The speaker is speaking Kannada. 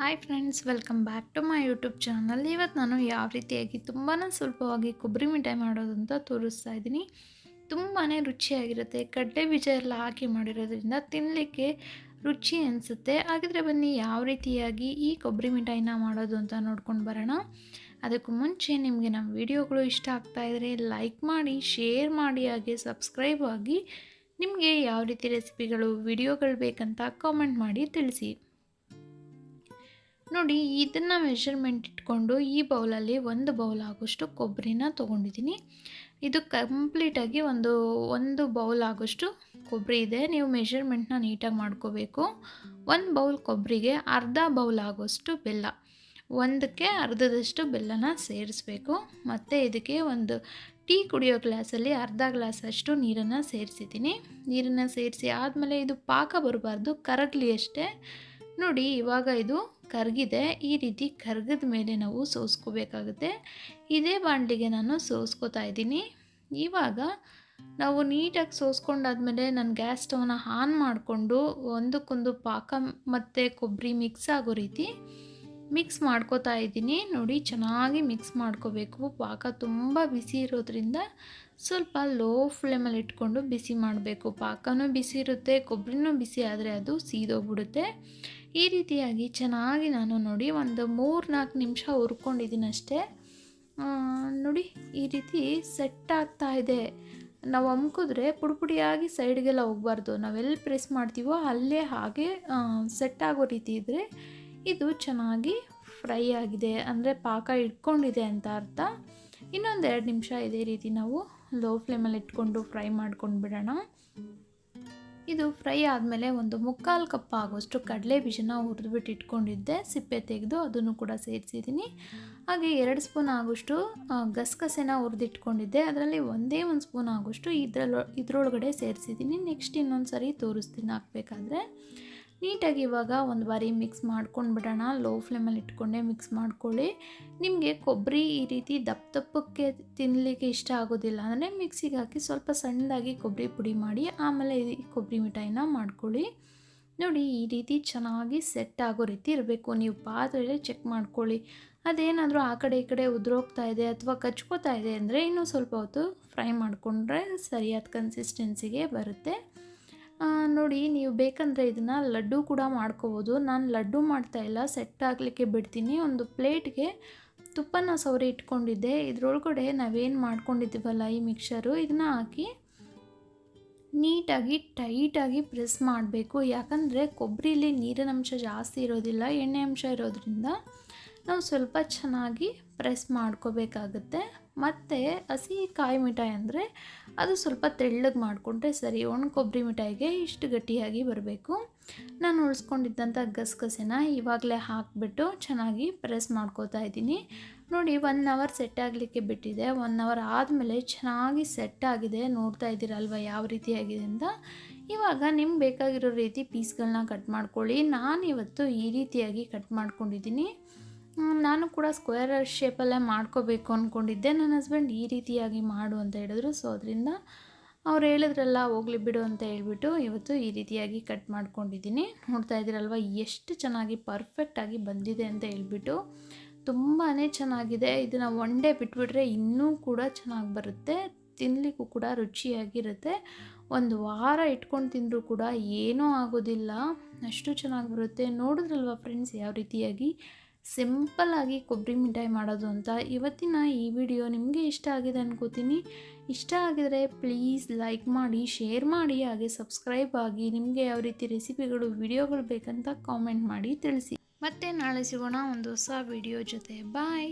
Hi friends welcome back to my YouTube channel ಇವತ್ತು ನಾನು ಯಾವ ರೀತಿಯಾಗಿ ತುಂಬಾ ಸುಲಭವಾಗಿ ಕೊಬ್ಬರಿ ಮಿಠಾಯಿ ಮಾಡೋದು ಅಂತ ತೋರಿಸ್ತಾ ಇದ್ದೀನಿ. ತುಂಬಾ ರುಚಿಯಾಗಿರುತ್ತೆ. ಕಡಲೆ ಬೀಜ ಎಲ್ಲ ಹಾಕಿ ಮಾಡಿರೋದ್ರಿಂದ ತಿನ್ನಲಿಕ್ಕೆ ರುಚಿ ಅನಿಸುತ್ತೆ. ಹಾಗಿದ್ರೆ ಬನ್ನಿ ಯಾವ ರೀತಿಯಾಗಿ ಈ ಕೊಬ್ಬರಿ ಮಿಠಾಯಿನ ಮಾಡೋದು ಅಂತ ನೋಡ್ಕೊಂಡು ಬರೋಣ. ಅದಕ್ಕೂ ಮುಂಚೆ ನಿಮಗೆ ನಮ್ಮ ವಿಡಿಯೋಗಳು ಇಷ್ಟ ಆಗ್ತಾ ಇದ್ದರೆ ಲೈಕ್ ಮಾಡಿ, ಶೇರ್ ಮಾಡಿ, ಹಾಗೆ ಸಬ್ಸ್ಕ್ರೈಬ್ ಆಗಿ ನಿಮಗೆ ಯಾವ ರೀತಿ ರೆಸಿಪಿಗಳು, ವಿಡಿಯೋಗಳು ಬೇಕಂತ ಕಾಮೆಂಟ್ ಮಾಡಿ ತಿಳಿಸಿ. ನೋಡಿ, ಇದನ್ನು ಮೆಷರ್ಮೆಂಟ್ ಇಟ್ಕೊಂಡು ಈ ಬೌಲಲ್ಲಿ ಒಂದು ಬೌಲ್ ಆಗೋಷ್ಟು ಕೊಬ್ಬರಿನ ತೊಗೊಂಡಿದ್ದೀನಿ. ಇದು ಕಂಪ್ಲೀಟಾಗಿ ಒಂದು ಒಂದು ಬೌಲ್ ಆಗೋಷ್ಟು ಕೊಬ್ಬರಿ ಇದೆ. ನೀವು ಮೆಷರ್ಮೆಂಟ್ನ ನೀಟಾಗಿ ಮಾಡ್ಕೋಬೇಕು. ಒಂದು ಬೌಲ್ ಕೊಬ್ಬರಿಗೆ ಅರ್ಧ ಬೌಲ್ ಆಗೋಷ್ಟು ಬೆಲ್ಲ. ಒಂದಕ್ಕೆ ಅರ್ಧದಷ್ಟು ಬೆಲ್ಲನ ಸೇರಿಸ್ಬೇಕು. ಮತ್ತು ಇದಕ್ಕೆ ಒಂದು ಟೀ ಕುಡಿಯೋ ಗ್ಲಾಸಲ್ಲಿ ಅರ್ಧ ಗ್ಲಾಸಷ್ಟು ನೀರನ್ನು ಸೇರಿಸಿದ್ದೀನಿ. ನೀರನ್ನು ಸೇರಿಸಿ ಆದಮೇಲೆ ಇದು ಪಾಕ ಬರಬಾರ್ದು, ಕರಗಲಿ ಅಷ್ಟೇ. ನೋಡಿ, ಇವಾಗ ಇದು ಕರಗಿದೆ. ಈ ರೀತಿ ಕರ್ಗದ ಮೇಲೆ ನಾವು ಸೋಸ್ಕೋಬೇಕಾಗುತ್ತೆ. ಇದೇ ಬಾಣಲಿಗೆ ನಾನು ಸೋಸ್ಕೋತಾ ಇದ್ದೀನಿ. ಇವಾಗ ನಾವು ನೀಟಾಗಿ ಸೋಸ್ಕೊಂಡಾದ್ಮೇಲೆ ನಾನು ಗ್ಯಾಸ್ ಸ್ಟವ್ನ ಆನ್ ಮಾಡಿಕೊಂಡು ಒಂದಕ್ಕೊಂದು ಪಾಕ ಮತ್ತು ಕೊಬ್ಬರಿ ಮಿಕ್ಸ್ ಆಗೋ ರೀತಿ ಮಿಕ್ಸ್ ಮಾಡ್ಕೋತಾ ಇದ್ದೀನಿ. ನೋಡಿ, ಚೆನ್ನಾಗಿ ಮಿಕ್ಸ್ ಮಾಡ್ಕೋಬೇಕು. ಪಾಕ ತುಂಬ ಬಿಸಿ ಇರೋದ್ರಿಂದ ಸ್ವಲ್ಪ ಲೋ ಫ್ಲೇಮಲ್ಲಿ ಇಟ್ಕೊಂಡು ಬಿಸಿ ಮಾಡಬೇಕು. ಪಾಕನೂ ಬಿಸಿ ಇರುತ್ತೆ, ಕೊಬ್ಬರಿನೂ ಬಿಸಿ ಆದರೆ ಅದು ಸೀದೋಗ್ಬಿಡುತ್ತೆ. ಈ ರೀತಿಯಾಗಿ ಚೆನ್ನಾಗಿ ನಾನು ನೋಡಿ ಒಂದು ಮೂರು ನಾಲ್ಕು ನಿಮಿಷ ಹುರ್ಕೊಂಡಿದ್ದೀನಿ ಅಷ್ಟೇ ನೋಡಿ, ಈ ರೀತಿ ಸೆಟ್ ಆಗ್ತಾ ಇದೆ. ನಾವು ಅಮ್ಕಿದ್ರೆ ಪುಡಿಪುಡಿಯಾಗಿ ಸೈಡ್ಗೆಲ್ಲ ಹೋಗಬಾರ್ದು. ನಾವೆಲ್ಲಿ ಪ್ರೆಸ್ ಮಾಡ್ತೀವೋ ಅಲ್ಲೇ ಹಾಗೆ ಸೆಟ್ ಆಗೋ ರೀತಿ ಇದ್ದರೆ ಇದು ಚೆನ್ನಾಗಿ ಫ್ರೈ ಆಗಿದೆ. ಅಂದರೆ ಪಾಕ ಇಟ್ಕೊಂಡಿದೆ ಅಂತ ಅರ್ಥ. ಇನ್ನೊಂದು ಎರಡು ನಿಮಿಷ ಇದೇ ರೀತಿ ನಾವು ಲೋ ಫ್ಲೇಮಲ್ಲಿ ಇಟ್ಕೊಂಡು ಫ್ರೈ ಮಾಡ್ಕೊಂಡು ಬಿಡೋಣ ಇದು ಫ್ರೈ ಆದಮೇಲೆ ಒಂದು ಮುಕ್ಕಾಲು ಕಪ್ ಆಗೋಷ್ಟು ಕಡಲೆ ಬೀಜನ ಹುರಿದ್ಬಿಟ್ಟು ಇಟ್ಕೊಂಡಿದ್ದೆ. ಸಿಪ್ಪೆ ತೆಗೆದು ಅದನ್ನು ಕೂಡ ಸೇರಿಸಿದ್ದೀನಿ. ಹಾಗೆ ಎರಡು ಸ್ಪೂನ್ ಆಗೋಷ್ಟು ಗಸಗಸೆನ ಹುರಿದಿಟ್ಕೊಂಡಿದ್ದೆ ಅದರಲ್ಲಿ ಒಂದೇ ಒಂದು ಸ್ಪೂನ್ ಆಗೋಷ್ಟು ಇದರಲ್ಲೊ, ಇದರೊಳಗಡೆ ಸೇರಿಸಿದ್ದೀನಿ. ನೆಕ್ಸ್ಟ್ ಇನ್ನೊಂದು ಸರಿ ತೋರಿಸ್ತೀನಿ, ಹಾಕಬೇಕಾದ್ರೆ. ನೀಟಾಗಿ ಇವಾಗ ಒಂದು ಬಾರಿ ಮಿಕ್ಸ್ ಮಾಡ್ಕೊಂಡು ಬಿಡೋಣ. ಲೋ ಫ್ಲೇಮಲ್ಲಿ ಇಟ್ಕೊಂಡೆ ಮಿಕ್ಸ್ ಮಾಡ್ಕೊಳ್ಳಿ. ನಿಮಗೆ ಕೊಬ್ಬರಿ ಈ ರೀತಿ ದಪ್ಪ ದಪ್ಪಕ್ಕೆ ತಿನ್ನಲಿಕ್ಕೆ ಇಷ್ಟ ಆಗೋದಿಲ್ಲ ಅಂದರೆ ಮಿಕ್ಸಿಗೆ ಹಾಕಿ ಸ್ವಲ್ಪ ಸಣ್ಣದಾಗಿ ಕೊಬ್ಬರಿ ಪುಡಿ ಮಾಡಿ ಆಮೇಲೆ ಈ ಕೊಬ್ಬರಿ ಮಿಠಾಯಿನ ಮಾಡ್ಕೊಳ್ಳಿ. ನೋಡಿ ಈ ರೀತಿ ಚೆನ್ನಾಗಿ ಸೆಟ್ ಆಗೋ ರೀತಿ ಇರಬೇಕು. ನೀವು ಪಾತ್ರೆ ಚೆಕ್ ಮಾಡ್ಕೊಳ್ಳಿ. ಅದೇನಾದರೂ ಆ ಕಡೆ ಈ ಕಡೆ ಉದುರೋಗ್ತಾ ಇದೆ ಅಥವಾ ಕಚ್ಕೋತಾ ಇದೆ ಅಂದರೆ ಇನ್ನೂ ಸ್ವಲ್ಪ ಹೊತ್ತು ಫ್ರೈ ಮಾಡಿಕೊಂಡ್ರೆ ಸರಿಯಾದ ಕನ್ಸಿಸ್ಟೆನ್ಸಿಗೆ ಬರುತ್ತೆ. ನೋಡಿ, ನೀವು ಬೇಕಂದರೆ ಇದನ್ನು ಲಡ್ಡು ಕೂಡ ಮಾಡ್ಕೋಬೋದು. ನಾನು ಲಡ್ಡು ಮಾಡ್ತಾ ಇಲ್ಲ, ಸೆಟ್ ಆಗಲಿಕ್ಕೆ ಬಿಡ್ತೀನಿ. ಒಂದು ಪ್ಲೇಟ್ಗೆ ತುಪ್ಪನ ಸವರಿ ಇಟ್ಕೊಂಡಿದ್ದೆ. ಇದರೊಳಗಡೆ ನಾವೇನು ಮಾಡ್ಕೊಂಡಿದ್ದೀವಲ್ಲ ಈ ಮಿಕ್ಸರು, ಇದನ್ನ ಹಾಕಿ ನೀಟಾಗಿ, ಟೈಟಾಗಿ ಪ್ರೆಸ್ ಮಾಡಬೇಕು. ಯಾಕಂದರೆ ಕೊಬ್ಬರಿಲಿ ನೀರಿನ ಅಂಶ ಜಾಸ್ತಿ ಇರೋದಿಲ್ಲ ಎಣ್ಣೆ ಅಂಶ ಇರೋದ್ರಿಂದ ನಾವು ಸ್ವಲ್ಪ ಚೆನ್ನಾಗಿ ಪ್ರೆಸ್ ಮಾಡ್ಕೋಬೇಕಾಗುತ್ತೆ. ಮತ್ತು ಹಸಿ ಕಾಯಿ ಮಿಠಾಯಿ ಅಂದರೆ ಅದು ಸ್ವಲ್ಪ ತೆಳ್ಳಗೆ ಮಾಡಿಕೊಂಡ್ರೆ ಸರಿ, ಒಣ ಕೊಬ್ಬರಿ ಮಿಠಾಯಿಗೆ ಇಷ್ಟು ಗಟ್ಟಿಯಾಗಿ ಬರಬೇಕು. ನಾನು ಉಳಿಸ್ಕೊಂಡಿದ್ದಂಥ ಗಸಗಸೆನ ಇವಾಗಲೇ ಹಾಕಿಬಿಟ್ಟು ಚೆನ್ನಾಗಿ ಪ್ರೆಸ್ ಮಾಡ್ಕೋತಾ ಇದ್ದೀನಿ. ನೋಡಿ, ಒನ್ ಅವರ್ ಸೆಟ್ ಆಗಲಿಕ್ಕೆ ಬಿಟ್ಟಿದೆ. ಒನ್ ಅವರ್ ಆದಮೇಲೆ ಚೆನ್ನಾಗಿ ಸೆಟ್ ಆಗಿದೆ. ನೋಡ್ತಾ ಇದ್ದೀರಲ್ವ ಯಾವ ರೀತಿಯಾಗಿದೆ ಅಂತ? ಇವಾಗ ನಿಮ್ಗೆ ಬೇಕಾಗಿರೋ ರೀತಿ ಪೀಸ್ಗಳನ್ನ ಕಟ್ ಮಾಡ್ಕೊಳ್ಳಿ. ನಾನು ಇವತ್ತು ಈ ರೀತಿಯಾಗಿ ಕಟ್ ಮಾಡ್ಕೊಂಡಿದ್ದೀನಿ. ನಾನು ಕೂಡ ಸ್ಕ್ವೇರ್ ಶೇಪಲ್ಲೇ ಮಾಡ್ಕೋಬೇಕು ಅಂದ್ಕೊಂಡಿದ್ದೆ ನನ್ನ ಹಸ್ಬೆಂಡ್ ಈ ರೀತಿಯಾಗಿ ಮಾಡು ಅಂತ ಹೇಳಿದ್ರು. ಸೊ ಅದರಿಂದ ಅವ್ರು ಹೇಳಿದ್ರಲ್ಲ, ಹೋಗ್ಲಿ ಬಿಡು ಅಂತ ಹೇಳ್ಬಿಟ್ಟು ಇವತ್ತು ಈ ರೀತಿಯಾಗಿ ಕಟ್ ಮಾಡ್ಕೊಂಡಿದ್ದೀನಿ. ನೋಡ್ತಾ ಇದ್ದೀರಲ್ವ, ಎಷ್ಟು ಚೆನ್ನಾಗಿ ಪರ್ಫೆಕ್ಟಾಗಿ ಬಂದಿದೆ ಅಂತ ಹೇಳ್ಬಿಟ್ಟು ತುಂಬಾ ಚೆನ್ನಾಗಿದೆ. ಇದನ್ನು ಒನ್ ಡೇ ಬಿಟ್ಬಿಟ್ರೆ ಇನ್ನೂ ಕೂಡ ಚೆನ್ನಾಗಿ ಬರುತ್ತೆ. ತಿನ್ನಲಿಕ್ಕೂ ಕೂಡ ರುಚಿಯಾಗಿರುತ್ತೆ. ಒಂದು ವಾರ ಇಟ್ಕೊಂಡು ತಿಂದರೂ ಕೂಡ ಏನೂ ಆಗೋದಿಲ್ಲ. ಅಷ್ಟು ಚೆನ್ನಾಗಿ ಬರುತ್ತೆ. ನೋಡಿದ್ರಲ್ವ ಫ್ರೆಂಡ್ಸ್ ಯಾವ ರೀತಿಯಾಗಿ? ಸಿಂಪಲ್ಲಾಗಿ ಕೊಬ್ಬರಿ ಮಿಠಾಯಿ ಮಾಡೋದು ಅಂತ ಇವತ್ತಿನ ಈ ವಿಡಿಯೋ ನಿಮಗೆ ಇಷ್ಟ ಆಗಿದೆ ಅನ್ಕೋತೀನಿ. ಇಷ್ಟ ಆಗಿದರೆ ಪ್ಲೀಸ್ ಲೈಕ್ ಮಾಡಿ, ಶೇರ್ ಮಾಡಿ, ಹಾಗೆ ಸಬ್ಸ್ಕ್ರೈಬ್ ಆಗಿ ನಿಮಗೆ ಯಾವ ರೀತಿ ರೆಸಿಪಿಗಳು, ವಿಡಿಯೋಗಳು ಬೇಕಂತ ಕಾಮೆಂಟ್ ಮಾಡಿ ತಿಳಿಸಿ. ಮತ್ತೆ ನಾಳೆ ಸಿಗೋಣ ಒಂದು ಹೊಸ ವಿಡಿಯೋ ಜೊತೆ. ಬಾಯ್.